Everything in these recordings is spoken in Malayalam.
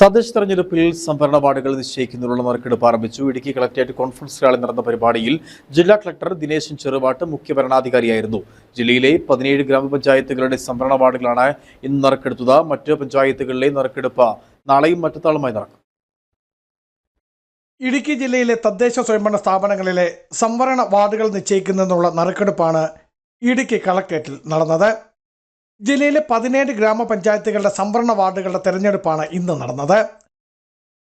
തദ്ദേശ തെരഞ്ഞെടുപ്പിൽ സംവരണ വാർഡുകൾ നിശ്ചയിക്കുന്നതിനുള്ള നറുക്കെടുപ്പ് ആരംഭിച്ചു. ഇടുക്കി കളക്ടറേറ്റ് കോൺഫറൻസ് ഹാളിൽ നടന്ന പരിപാടിയിൽ ജില്ലാ കളക്ടർ ദിനേശൻ ചെറുവാട്ട് മുഖ്യ ഭരണാധികാരിയായിരുന്നു. ജില്ലയിലെ പതിനേഴ് ഗ്രാമപഞ്ചായത്തുകളുടെ സംവരണ വാർഡുകളാണ് ഇന്ന് നറുക്കെടുത്തത്. മറ്റ് പഞ്ചായത്തുകളിലെ നറുക്കെടുപ്പ് നാളെയും മറ്റത്താളുമായി നടക്കും. ഇടുക്കി ജില്ലയിലെ തദ്ദേശ സ്വയംഭരണ സ്ഥാപനങ്ങളിലെ സംവരണ വാർഡുകൾ നിശ്ചയിക്കുന്നതിനുള്ള നറുക്കെടുപ്പാണ് ഇടുക്കി കളക്ടറേറ്റിൽ നടന്നത്. ജില്ലയിലെ പതിനേഴ് ഗ്രാമപഞ്ചായത്തുകളുടെ സംവരണ വാർഡുകളുടെ തെരഞ്ഞെടുപ്പാണ് ഇന്ന് നടന്നത്.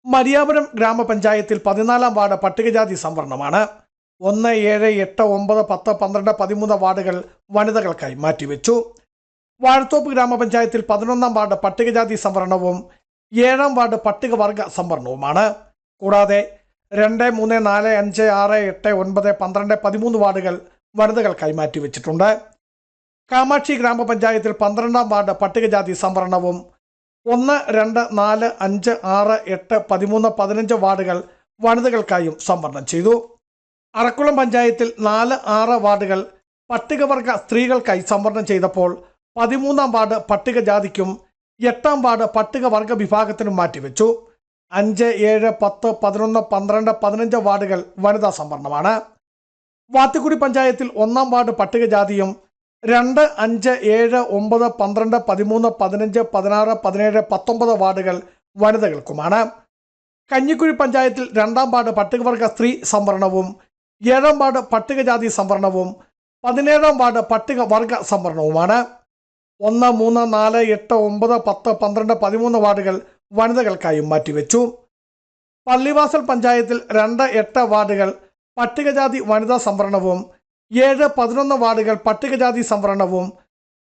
മരിയാപുരം ഗ്രാമപഞ്ചായത്തിൽ പതിനാലാം വാർഡ് പട്ടികജാതി സംവരണമാണ്. ഒന്ന് ഏഴ് എട്ട് ഒമ്പത് പത്ത് പന്ത്രണ്ട് പതിമൂന്ന് വാർഡുകൾ വനിതകൾക്കായി മാറ്റിവെച്ചു. വാഴത്തോപ്പ് ഗ്രാമപഞ്ചായത്തിൽ പതിനൊന്നാം വാർഡ് പട്ടികജാതി സംവരണവും ഏഴാം വാർഡ് പട്ടികവർഗ സംവരണവുമാണ്. കൂടാതെ രണ്ട് മൂന്ന് നാല് അഞ്ച് ആറ് എട്ട് ഒൻപത് പന്ത്രണ്ട് പതിമൂന്ന് വാർഡുകൾ വനിതകൾക്കായി മാറ്റിവെച്ചിട്ടുണ്ട്. കാമാക്ഷി ഗ്രാമപഞ്ചായത്തിൽ പന്ത്രണ്ടാം വാർഡ് പട്ടികജാതി സംവരണവും ഒന്ന് രണ്ട് നാല് അഞ്ച് ആറ് എട്ട് പതിമൂന്ന് പതിനഞ്ച് വാർഡുകൾ വനിതകൾക്കായും സംവരണം ചെയ്തു. അറക്കുളം പഞ്ചായത്തിൽ നാല് ആറ് വാർഡുകൾ പട്ടികവർഗ സ്ത്രീകൾക്കായി സംവരണം ചെയ്തപ്പോൾ പതിമൂന്നാം വാർഡ് പട്ടികജാതിക്കും എട്ടാം വാർഡ് പട്ടികവർഗ വിഭാഗത്തിനും മാറ്റിവെച്ചു. അഞ്ച് ഏഴ് പത്ത് പതിനൊന്ന് പന്ത്രണ്ട് പതിനഞ്ച് വാർഡുകൾ വനിതാ സംവരണമാണ്. വാത്തുക്കുടി പഞ്ചായത്തിൽ ഒന്നാം വാർഡ് പട്ടികജാതിയും രണ്ട് അഞ്ച് ഏഴ് ഒമ്പത് പന്ത്രണ്ട് പതിമൂന്ന് പതിനഞ്ച് പതിനാറ് പതിനേഴ് പത്തൊമ്പത് വാർഡുകൾ വനിതകൾക്കുമാണ്. കഞ്ഞിക്കുഴി പഞ്ചായത്തിൽ രണ്ടാം വാർഡ് പട്ടികവർഗ സ്ത്രീ സംവരണവും ഏഴാം വാർഡ് പട്ടികജാതി സംവരണവും പതിനേഴാം വാർഡ് പട്ടികവർഗ സംവരണവുമാണ്. ഒന്ന് മൂന്ന് നാല് എട്ട് ഒമ്പത് പത്ത് പന്ത്രണ്ട് പതിമൂന്ന് വാർഡുകൾ വനിതകൾക്കായും മാറ്റിവെച്ചു. പള്ളിവാസൽ പഞ്ചായത്തിൽ രണ്ട് എട്ട് വാർഡുകൾ പട്ടികജാതി വനിതാ സംവരണവും ഏഴ് പതിനൊന്ന് വാർഡുകൾ പട്ടികജാതി സംവരണവും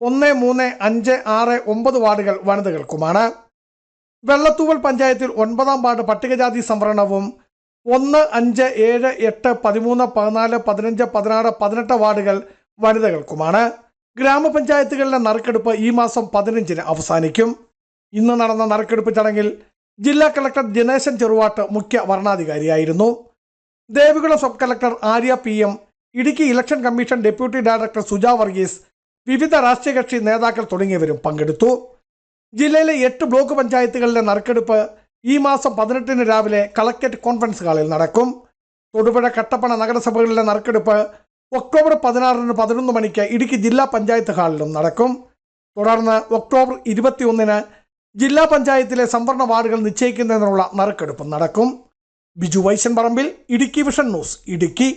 ഒന്ന് മൂന്ന് അഞ്ച് ആറ് ഒമ്പത് വാർഡുകൾ വനിതകൾക്കുമാണ്. വെള്ളത്തൂവൽ പഞ്ചായത്തിൽ ഒൻപതാം വാർഡ് പട്ടികജാതി സംവരണവും ഒന്ന് അഞ്ച് ഏഴ് എട്ട് പതിമൂന്ന് പതിനാല് പതിനഞ്ച് പതിനാറ് പതിനെട്ട് വാർഡുകൾ വനിതകൾക്കുമാണ്. ഗ്രാമപഞ്ചായത്തുകളിലെ നറുക്കെടുപ്പ് ഈ മാസം പതിനഞ്ചിന് അവസാനിക്കും. ഇന്ന് നടന്ന നറുക്കെടുപ്പ് ചടങ്ങിൽ ജില്ലാ കളക്ടർ ദിനേശൻ ചെറുവാട്ട് മുഖ്യ വരണാധികാരിയായിരുന്നു. Devikulam sub collector Arya P M Idukki election commission deputy director Suja Varghese വിവിധ രാഷ്ട്രീയ കക്ഷി നേതാക്കൾ തുടങ്ങിയവരും പങ്കെടുത്തു. ജില്ലയിലെ എട്ട് ബ്ലോക്ക് പഞ്ചായത്തുകളിലെ നറുക്കെടുപ്പ് ഈ മാസം പതിനെട്ടിന് രാവിലെ കളക്ടറേറ്റ് കോൺഫറൻസ് ഹാളിൽ നടക്കും. തൊടുപുഴ കട്ടപ്പന നഗരസഭകളിലെ നറുക്കെടുപ്പ് ഒക്ടോബർ പതിനാറിന് പതിനൊന്ന് മണിക്ക് ഇടുക്കി ജില്ലാ പഞ്ചായത്ത് ഹാളിലും നടക്കും. തുടർന്ന് ഒക്ടോബർ ഇരുപത്തിയൊന്നിന് ജില്ലാ പഞ്ചായത്തിലെ സംവരണ വാർഡുകൾ നിശ്ചയിക്കുന്നതിനുള്ള നറുക്കെടുപ്പ് നടക്കും. ബിജു വൈശൻ പറമ്പിൽ ഇടുക്കി വിഷൻ ന്യൂസ് ഇടുക്കി.